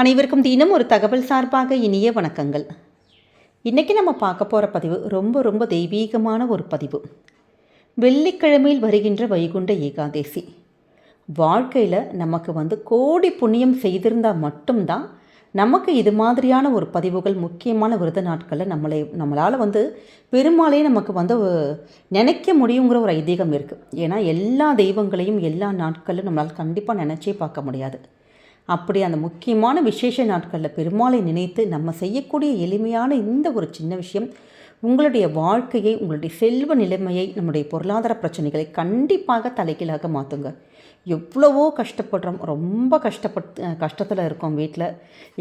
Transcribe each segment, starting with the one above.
அனைவருக்கும் தினம் ஒரு தகவல் சார்பாக இனிய வணக்கங்கள். இன்றைக்கி நம்ம பார்க்க போகிற பதிவு ரொம்ப ரொம்ப தெய்வீகமான ஒரு பதிவு. வெள்ளிக்கிழமையில் வருகின்ற வைகுண்ட ஏகாதேசி. வாழ்க்கையில் நமக்கு வந்து கோடி புண்ணியம் செய்திருந்தால் மட்டும்தான் நமக்கு இது மாதிரியான ஒரு பதிவுகள் முக்கியமான விரத நாட்களில் நம்மளை நம்மளால் வந்து பெருமாளே நமக்கு வந்து நினைக்க முடியுங்கிற ஒரு ஐதீகம் இருக்குது ஏன்னா எல்லா தெய்வங்களையும் எல்லா நாட்களும் நம்மளால் கண்டிப்பாக நினச்சே பார்க்க முடியாது. அப்படி அந்த முக்கியமான விசேஷ நாட்களில் பெருமாளை நினைத்து நம்ம செய்யக்கூடிய எளிமையான இந்த ஒரு சின்ன விஷயம் உங்களுடைய வாழ்க்கையை உங்களுடைய செல்வ நிலைமையை நம்முடைய பொருளாதார பிரச்சனைகளை கண்டிப்பாக தலைகீழாக மாற்றுங்க எவ்வளவோ கஷ்டப்படுறோம். ரொம்ப கஷ்டப்பட் கஷ்டத்தில் இருக்கோம் வீட்டில்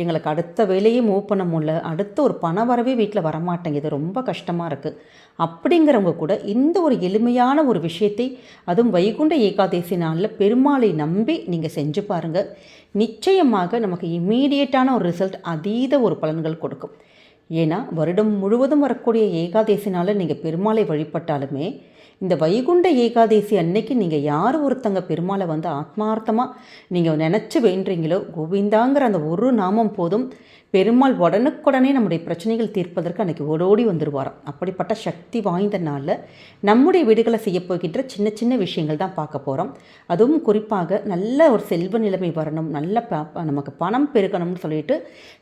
எங்களுக்கு அடுத்த வேலையே மூவ் பண்ண முடியல. அடுத்த ஒரு பண வரவே வீட்டில் வரமாட்டேங்குது. ரொம்ப கஷ்டமாக இருக்குது அப்படிங்கிறவங்க கூட இந்த ஒரு எளிமையான ஒரு விஷயத்தை அதுவும் வைகுண்ட ஏகாதசி நாளில் பெருமாளை நம்பி நீங்கள் செஞ்சு பாருங்கள் நிச்சயமாக நமக்கு இம்மீடியட்டான ஒரு ரிசல்ட் அதீத ஒரு பலன்கள் கொடுக்கும். ஏன்னா வருடம் முழுவதும் வரக்கூடிய ஏகாதேசினால் நீங்கள் பெருமாளை வழிபட்டாலுமே இந்த வைகுண்ட ஏகாதேசி அன்னைக்கு நீங்கள் யார் ஒருத்தங்க பெருமாளை வந்து ஆத்மார்த்தமாக நீங்கள் நினச்சி வேண்டுறீங்களோ கோவிந்தாங்கிற அந்த ஒரு நாமம் போதும் பெருமாள் உடனுக்குடனே நம்முடைய பிரச்சனைகள் தீர்ப்பதற்கு அன்னைக்கு ஓடோடி வந்துடுவாராம் அப்படிப்பட்ட சக்தி வாய்ந்த நாளில் நம்முடைய வீடுகளை செய்ய போகின்ற சின்ன சின்ன விஷயங்கள் தான் பார்க்க போகிறோம் அதுவும் குறிப்பாக நல்ல ஒரு செல்வ நிலைமை வரணும் நல்ல ப- நமக்கு பணம் பெருக்கணும்னு சொல்லிட்டு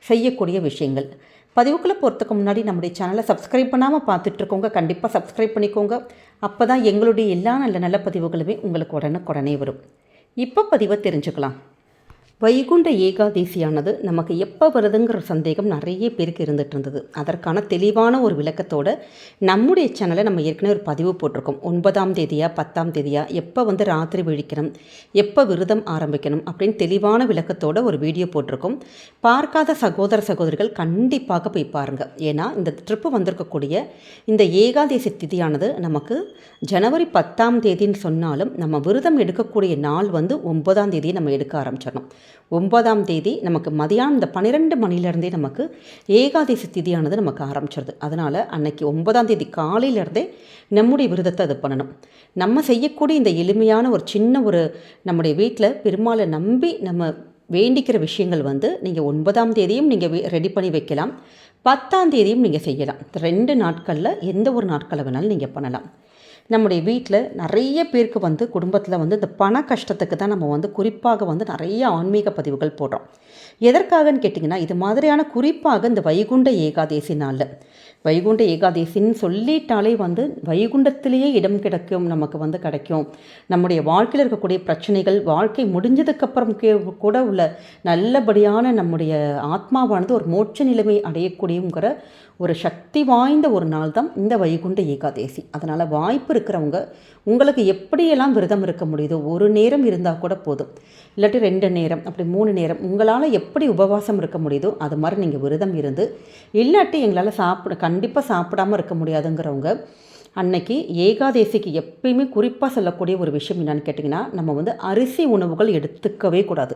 செய்யக்கூடிய விஷயங்கள். பதிவுக்குள்ளே போகிறதுக்கு முன்னாடி நம்முடைய சேனலை சப்ஸ்கிரைப் பண்ணாமல் பார்த்துட்ருக்கோங்க. கண்டிப்பாக சப்ஸ்கிரைப் பண்ணிக்கோங்க. அப்போ தான் எங்களுடைய எல்லா நல்ல நல்ல பதிவுகளுமே உங்களுக்கு உடனுக்குடனே வரும். இப்போ பதிவை தெரிஞ்சுக்கலாம். வைகுண்ட ஏகாதேசியானது நமக்கு எப்போ வருதுங்கிற சந்தேகம் நிறைய பேருக்கு இருந்துட்டு இருந்தது. அதற்கான தெளிவான ஒரு விளக்கத்தோட நம்முடைய சேனலை நம்ம ஏற்கனவே ஒரு பதிவு போட்டிருக்கோம். ஒன்பதாம் தேதியா பத்தாம் தேதியா எப்போ வந்து ராத்திரி விழிக்கணும் எப்போ விரதம் ஆரம்பிக்கணும் அப்படின்னு தெளிவான விளக்கத்தோட ஒரு வீடியோ போட்டிருக்கோம். பார்க்காத சகோதர சகோதரிகள் கண்டிப்பாக போய் பாருங்கள் ஏன்னா இந்த ட்ரிப்பு வந்திருக்கக்கூடிய இந்த ஏகாதேசி திதியானது நமக்கு ஜனவரி பத்தாம் தேதின்னு சொன்னாலும் நம்ம விரதம் எடுக்கக்கூடிய நாள் வந்து ஒன்பதாம் தேதியை நம்ம எடுக்க ஆரம்பிச்சிடணும். ஒன்பதாம் தேதி நமக்கு மதியானம் இந்த பன்னிரெண்டு மணிலேருந்தே நமக்கு ஏகாதசி திதியானது நமக்கு ஆரம்பிச்சிருது. அதனால் அன்னைக்கு ஒன்பதாம் தேதி காலையிலேருந்தே நம்முடைய விரதத்தை அது பண்ணணும். நம்ம செய்யக்கூடிய இந்த எளிமையான ஒரு சின்ன ஒரு நம்முடைய வீட்டில் பெருமாளை நம்பி நம்ம வேண்டிக்கிற விஷயங்கள் வந்து நீங்கள் ஒன்பதாம் தேதியும் நீங்கள் ரெடி பண்ணி வைக்கலாம். பத்தாம் தேதியும் நீங்கள் செய்யலாம். ரெண்டு நாட்களில் எந்த ஒரு நாட்களை வேணாலும் நீங்கள் பண்ணலாம். நம்முடைய வீட்டில் நிறைய பேருக்கு வந்து குடும்பத்தில் வந்து இந்த பண கஷ்டத்துக்கு தான் நம்ம வந்து குறிப்பாக வந்து நிறைய ஆன்மீக பதிவுகள் போடுறோம். எதற்காகன்னு கேட்டிங்கன்னா இது மாதிரியான குறிப்பாக இந்த வைகுண்ட ஏகாதேசி நாளில் வைகுண்ட ஏகாதேசின்னு சொல்லிட்டாலே வந்து வைகுண்டத்திலேயே இடம் கிடைக்கும் நமக்கு வந்து கிடைக்கும். நம்முடைய வாழ்க்கையில் இருக்கக்கூடிய பிரச்சனைகள் வாழ்க்கை முடிஞ்சதுக்கப்புறம் கூட உள்ள நல்லபடியான நம்முடைய ஆத்மாவானது ஒரு மோட்ச நிலைமை அடையக்கூடியங்கிற ஒரு சக்தி வாய்ந்த ஒரு நாள் தான் இந்த வைகுண்ட ஏகாதேசி. அதனால் வாய்ப்பு இருக்கிறவங்க உங்களுக்கு எப்படியெல்லாம் விரதம் இருக்க முடியுதோ ஒரு நேரம் இருந்தால் கூட போதும். இல்லாட்டி ரெண்டு நேரம் அப்படி மூணு நேரம் உங்களால் எப்படி உபவாசம் இருக்க முடியுதோ அது மாதிரி நீங்கள் விரதம் இருந்து இல்லாட்டி எங்களால் சாப்பிட கண்டிப்பாக சாப்பிடாம இருக்க முடியாதுங்கிறவங்க அன்னைக்கு ஏகாதேசிக்கு எப்பயுமே குறிப்பாக சொல்லக்கூடிய ஒரு விஷயம் என்னென்னு கேட்டிங்கன்னா நம்ம வந்து அரிசி உணவுகள் எடுத்துக்கவே கூடாது.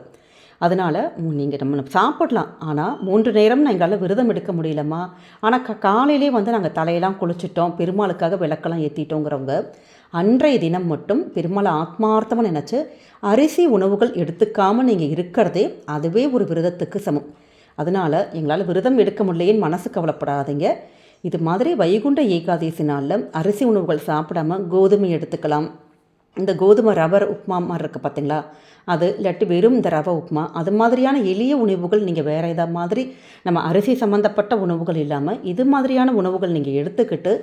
அதனால் நீங்கள் நம்ம சாப்பிடலாம். ஆனால் மூன்று நேரம் எங்களால் விரதம் எடுக்க முடியலம்மா. ஆனால் க காலையிலே வந்து நாங்கள் தலையெல்லாம் குளிச்சிட்டோம் பெருமாளுக்காக விளக்கெல்லாம் ஏற்றிட்டோங்கிறவங்க அன்றைய தினம் மட்டும் பெருமாளை ஆத்மார்த்தமாக நினச்சி அரிசி உணவுகள் எடுத்துக்காமல் நீங்கள் இருக்கிறதே அதுவே ஒரு விரதத்துக்கு சமம். அதனால் எங்களால் விரதம் எடுக்க முடியலையேன்னு மனசு கவலைப்படாதீங்க. இது மாதிரி வைகுண்ட ஏகாதசி நாளில் அரிசி உணவுகள் சாப்பிடாம கோதுமை எடுத்துக்கலாம். இந்த கோதுமை ரவர் உப்புமா மாதிரி இருக்குது பார்த்தீங்களா அது இல்லாட்டி வெறும் இந்த ரவை உப்புமா அது மாதிரியான எளிய உணவுகள் நீங்கள் வேறு ஏதாவது மாதிரி நம்ம அரிசி சம்மந்தப்பட்ட உணவுகள் இல்லாமல் இது மாதிரியான உணவுகள் நீங்கள் எடுத்துக்கிட்டு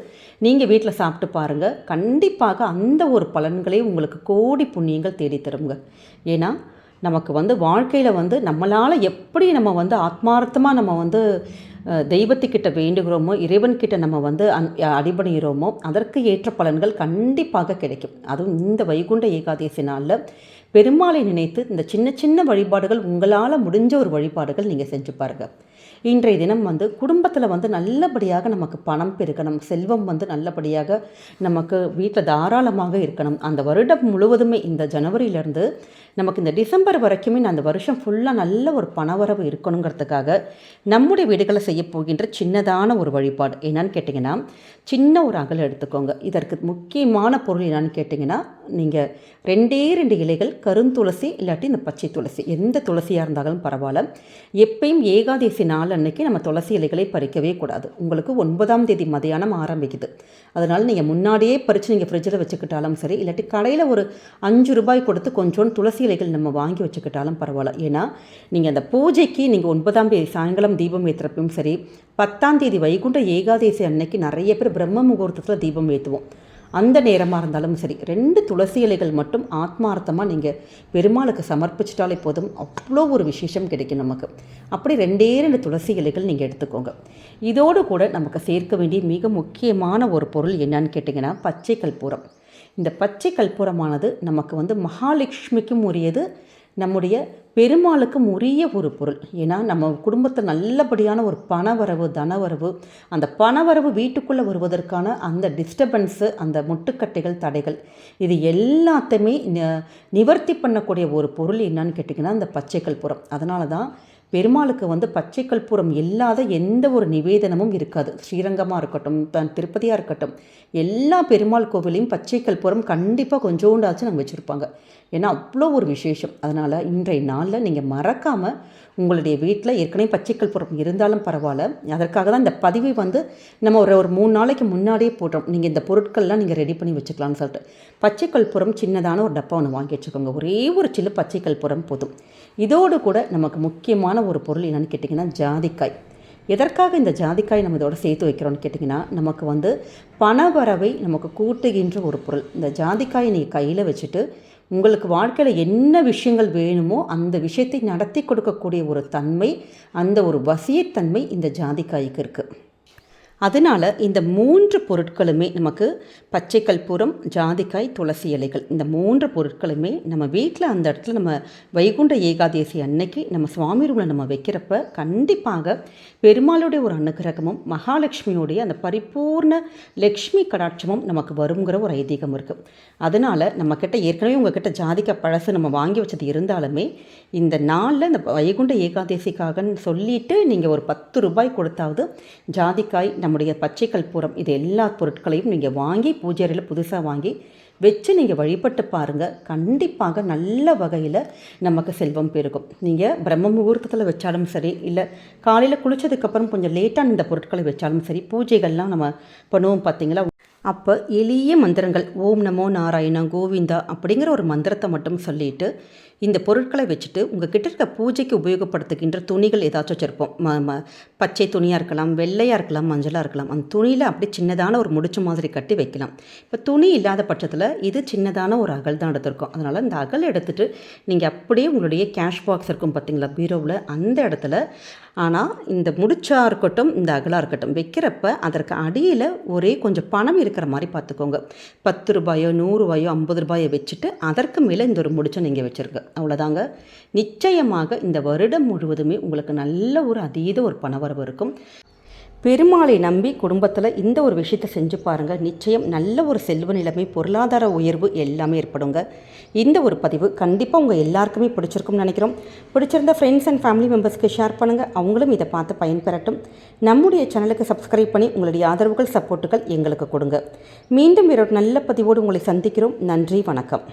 நீங்கள் வீட்டில் சாப்பிட்டு பாருங்கள் கண்டிப்பாக அந்த ஒரு பலன்களே உங்களுக்கு கோடி புண்ணியங்கள் தேடி தருங்க. ஏன்னா நமக்கு வந்து வாழ்க்கையில் வந்து நம்மளால் எப்படி நம்ம வந்து ஆத்மார்த்தமாக நம்ம வந்து தெய்வத்துக்கிட்ட வேண்டுகிறோமோ இறைவன்கிட்ட நம்ம வந்து அன் அடிபணிகிறோமோ அதற்கு ஏற்ற பலன்கள் கண்டிப்பாக கிடைக்கும். அதுவும் இந்த வைகுண்ட ஏகாதசி நாளில் பெருமாளை நினைத்து இந்த சின்ன சின்ன வழிபாடுகள் உங்களால் முடிஞ்ச ஒரு வழிபாடுகள் நீங்கள் செஞ்சு பாருங்கள் இன்றைய தினம் வந்து குடும்பத்தில் வந்து நல்லபடியாக நமக்கு பணம் பெருக்கணும் செல்வம் வந்து நல்லபடியாக நமக்கு வீட்டில் தாராளமாக இருக்கணும். அந்த வருடம் முழுவதுமே இந்த ஜனவரியிலேருந்து நமக்கு இந்த டிசம்பர் வரைக்குமே அந்த வருஷம் ஃபுல்லாக நல்ல ஒரு பணவரவு இருக்கணுங்கிறதுக்காக நம்முடைய வீடுகளை செய்ய போகின்ற சின்னதான ஒரு வழிபாடு. என்னன்னு கேட்டிங்கன்னா சின்ன ஒரு அகல் எடுத்துக்கோங்க. இதற்கு முக்கியமான பொருள் என்னன்னு கேட்டிங்கன்னா நீங்கள் ரெண்டே ரெண்டு இலைகள் கருந்துளசி இல்லாட்டி இந்த பச்சை துளசி. எந்த துளசியாக இருந்தாலும் பரவாயில்ல. எப்பயும் ஏகாதேசி நாள் அன்னைக்கு நம்ம துளசி இலைகளை பறிக்கவே கூடாது. உங்களுக்கு ஒன்பதாம் தேதி மதியானம் ஆரம்பிக்குது. அதனால் நீங்கள் முன்னாடியே பறித்து நீங்கள் ஃப்ரிட்ஜில் வச்சுக்கிட்டாலும் சரி இல்லாட்டி கடையில் ஒரு அஞ்சு ரூபாய் கொடுத்து கொஞ்சோண்டு துளசி இலைகள் நம்ம வாங்கி வச்சுக்கிட்டாலும் பரவாயில்ல. ஏன்னா நீங்கள் அந்த பூஜைக்கு நீங்கள் ஒன்பதாம் தேதி சாயங்காலம் தீபம் ஏற்றுறப்பையும் சரி பத்தாம் தேதி வைகுண்ட ஏகாதேசி அன்னைக்கு நிறைய பேர் பிரம்ம முகூர்த்தத்தில் தீபம் ஏற்றுவோம் அந்த நேரமாக இருந்தாலும் சரி ரெண்டு துளசி இலைகள் மட்டும் ஆத்மார்த்தமாக நீங்கள் பெருமாளுக்கு சமர்ப்பிச்சிட்டாலே போதும். அவ்வளோ ஒரு விசேஷம் கிடைக்கும் நமக்கு. அப்படி ரெண்டே ரெண்டு துளசி இலைகள் நீங்கள் எடுத்துக்கோங்க. இதோடு கூட நமக்கு சேர்க்க வேண்டிய மிக முக்கியமான ஒரு பொருள் என்னன்னு கேட்டிங்கன்னா பச்சை கற்பூரம் இந்த பச்சை கற்பூரமானது நமக்கு வந்து மகாலட்சுமிக்கும் உரியது நம்முடைய பெருமாளுக்கும் உரிய ஒரு பொருள். ஏன்னா நம்ம குடும்பத்தில் நல்லபடியான ஒரு பணவரவு தனவரவு அந்த பணவரவு வீட்டுக்குள்ளே வருவதற்கான அந்த டிஸ்டர்பன்ஸு அந்த முட்டுக்கட்டைகள் தடைகள் இது எல்லாத்தையுமே நிவர்த்தி பண்ணக்கூடிய ஒரு பொருள் என்னன்னு கேட்டிங்கன்னா அந்த பச்சை கற்பூரம் அதனால தான் பெருமாளுக்கு வந்து பச்சை கற்பூரம் இல்லாத எந்த ஒரு நிவேதனமும் இருக்காது. ஸ்ரீரங்கமாக இருக்கட்டும் தன் திருப்பதியாக இருக்கட்டும் எல்லா பெருமாள் கோவிலையும் பச்சை கற்பூரம் கண்டிப்பாக கொஞ்சோண்டாச்சும் நாங்கள் வச்சுருப்பாங்க. ஏன்னா அவ்வளோ ஒரு விசேஷம். அதனால் இன்றைய நாளில் நீங்கள் மறக்காமல் உங்களுடைய வீட்டில் ஏற்கனவே பச்சைக்கல் புறம் இருந்தாலும் பரவாயில்ல. அதற்காக தான் இந்த பதிவை வந்து நம்ம ஒரு ஒரு மூணு நாளைக்கு முன்னாடியே போடுறோம். நீங்கள் இந்த பொருட்கள்லாம் நீங்கள் ரெடி பண்ணி வச்சுக்கலாம்னு சொல்லிட்டு. பச்சைக்கல் புறம் சின்னதான ஒரு டப்பா ஒன்று வாங்கி வச்சுக்கோங்க. ஒரே ஒரு சில்லு பச்சைக்கல் புறம் போதும். இதோடு கூட நமக்கு முக்கியமான ஒரு பொருள் என்னென்னு கேட்டிங்கன்னா ஜாதிக்காய். எதற்காக இந்த ஜாதிக்காய் நம்ம இதோட சேர்த்து வைக்கிறோன்னு கேட்டிங்கன்னா நமக்கு வந்து பணவரவை நமக்கு கூட்டுகின்ற ஒரு பொருள். இந்த ஜாதிக்காயை நீங்கள் கையில் வச்சுட்டு உங்களுக்கு வாழ்க்கையில் என்ன விஷயங்கள் வேணுமோ அந்த விஷயத்தை நடத்தி கொடுக்கக்கூடிய ஒரு தன்மை அந்த ஒரு வசியத்தன்மை இந்த ஜாதிக்காய்க்கு இருக்குது அதனால் இந்த மூன்று பொருட்களுமே நமக்கு பச்சை கற்பூரம் ஜாதிக்காய் துளசி இலைகள். இந்த மூன்று பொருட்களுமே நம்ம வீட்டில் அந்த இடத்துல நம்ம வைகுண்ட ஏகாதேசி அன்னைக்கு நம்ம சுவாமி ரூமில் நம்ம வைக்கிறப்ப கண்டிப்பாக பெருமாளுடைய ஒரு அனுகிரகமும் மகாலட்சுமியோடைய அந்த பரிபூர்ண லக்ஷ்மி கடாட்சமும் நமக்கு வருங்கிற ஒரு ஐதீகம் இருக்குது அதனால் நம்மக்கிட்ட ஏற்கனவே உங்ககிட்ட ஜாதிக்காய் பழசு நம்ம வாங்கி வச்சது இருந்தாலுமே இந்த நாளில் இந்த வைகுண்ட ஏகாதேசிக்காகன்னு சொல்லிவிட்டு நீங்கள் ஒரு பத்து ரூபாய் கொடுத்தாவது ஜாதிக்காய் நம்முடைய பச்சை கற்பூரம் இது எல்லா பொருட்களையும் நீங்கள் வாங்கி பூஜை அறையில் புதுசாக வாங்கி வச்சு நீங்கள் வழிபட்டு பாருங்கள் கண்டிப்பாக நல்ல வகையில் நமக்கு செல்வம் பெருகும். நீங்கள் பிரம்ம முகூர்த்தத்தில் வச்சாலும் சரி இல்லை காலையில் குளித்ததுக்கப்புறம் கொஞ்சம் லேட்டான இந்த பொருட்களை வச்சாலும் சரி பூஜைகள்லாம் நம்ம பண்ணுவோம் பார்த்தீங்களா அப்போ எளிய மந்திரங்கள் ஓம் நமோ நாராயணா கோவிந்தா அப்படிங்கிற ஒரு மந்திரத்தை மட்டும் சொல்லிட்டு இந்த பொருட்களை வச்சுட்டு உங்கள் கிட்ட இருக்க பூஜைக்கு உபயோகப்படுத்துகின்ற துணிகள் ஏதாச்சும் வச்சுருப்போம். ம ம பச்சை துணியாக இருக்கலாம் வெள்ளையாக இருக்கலாம் மஞ்சளாக இருக்கலாம். அந்த துணியில் அப்படி சின்னதான ஒரு முடிச்சு மாதிரி கட்டி வைக்கலாம். இப்போ துணி இல்லாத பட்சத்தில் இது சின்னதான ஒரு அகல் தான் எடுத்திருக்கோம். அதனால் இந்த அகல் எடுத்துகிட்டு நீங்கள் அப்படியே உங்களுடைய கேஷ் பாக்ஸ் இருக்கும் பார்த்தீங்களா பீரோவில் அந்த இடத்துல. ஆனால் இந்த முடிச்சாக இருக்கட்டும் இந்த அகலாக இருக்கட்டும் வைக்கிறப்ப அதற்கு அடியில் ஒரே கொஞ்சம் பணம் இருக்கிற மாதிரி பார்த்துக்கோங்க பத்து ரூபாயோ நூறுரூவாயோ ஐம்பது ரூபாயோ வச்சுட்டு அதற்கு மேலே இந்த ஒரு முடிச்சை நீங்கள் வச்சுருங்க. அவ்வளோதாங்க நிச்சயமாக இந்த வருடம் முழுவதுமே உங்களுக்கு நல்ல ஒரு அதீத ஒரு பணவரவு இருக்கும். பெருமாளை நம்பி குடும்பத்தில் இந்த ஒரு விஷயத்தை செஞ்சு பாருங்கள் நிச்சயம் நல்ல ஒரு செல்வ நிலைமை பொருளாதார உயர்வு எல்லாமே ஏற்படுங்க. இந்த ஒரு பதிவு கண்டிப்பாக உங்கள் எல்லாருக்குமே பிடிச்சிருக்கும்னு நினைக்கிறோம். பிடிச்சிருந்த ஃப்ரெண்ட்ஸ் அண்ட் ஃபேமிலி மெம்பர்ஸ்க்கு ஷேர் பண்ணுங்கள் அவங்களும் இதை பார்த்து பயன்பெறட்டும். நம்முடைய சேனலுக்கு சப்ஸ்கிரைப் பண்ணி உங்களுடைய ஆதரவுகள் சப்போர்ட்டுகள் எங்களுக்கு கொடுங்க. மீண்டும் வேறொரு நல்ல பதிவோடு உங்களை சந்திக்கிறோம். நன்றி வணக்கம்.